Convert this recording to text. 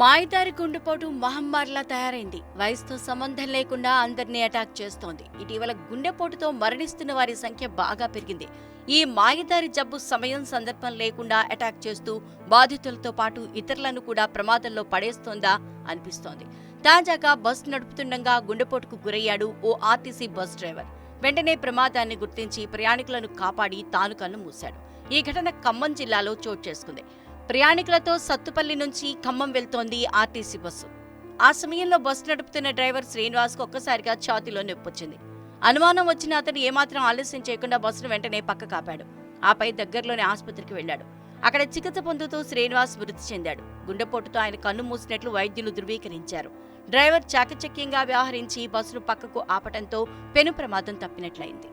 మాయదారి గుండెపోటు మహమ్మారిలా తయారైంది. వయసుతో సంబంధం లేకుండా అందరినీ అటాక్ చేస్తోంది. ఇటీవల గుండెపోటుతో మరణిస్తున్న వారి సంఖ్య బాగా పెరిగింది. ఈ మాయదారి జబ్బు సమయం సందర్భం లేకుండా అటాక్ చేస్తూ బాధితులతో పాటు ఇతరులను కూడా ప్రమాదంలో పడేస్తోందా అనిపిస్తోంది. తాజాగా బస్సు నడుపుతుండగా గుండెపోటుకు గురయ్యాడు ఓ ఆర్టీసీ బస్ డ్రైవర్. వెంటనే ప్రమాదాన్ని గుర్తించి ప్రయాణికులను కాపాడి తాను కన్ను మూశాడు. ఈ ఘటన ఖమ్మం జిల్లాలో చోటు చేసుకుంది. ప్రయాణికులతో సత్తుపల్లి నుంచి ఖమ్మం వెళ్తోంది ఆర్టీసీ బస్సు. ఆ సమయంలో బస్సు నడుపుతున్న డ్రైవర్ శ్రీనివాస్కు ఒక్కసారిగా ఛాతీలో నొప్పొచ్చింది. అనుమానం వచ్చిన అతను ఏమాత్రం ఆలస్యం చేయకుండా బస్సును వెంటనే పక్క కాపాడు. ఆపై దగ్గరలోని ఆసుపత్రికి వెళ్ళాడు అక్కడ చికిత్స పొందుతూ శ్రీనివాస్ మృతి చెందాడు. గుండెపోటుతో ఆయన కన్ను మూసినట్లు వైద్యులు ధృవీకరించారు. డ్రైవర్ చాకచక్యంగా వ్యవహరించి బస్సును పక్కకు ఆపటంతో పెను ప్రమాదం తప్పినట్లయింది.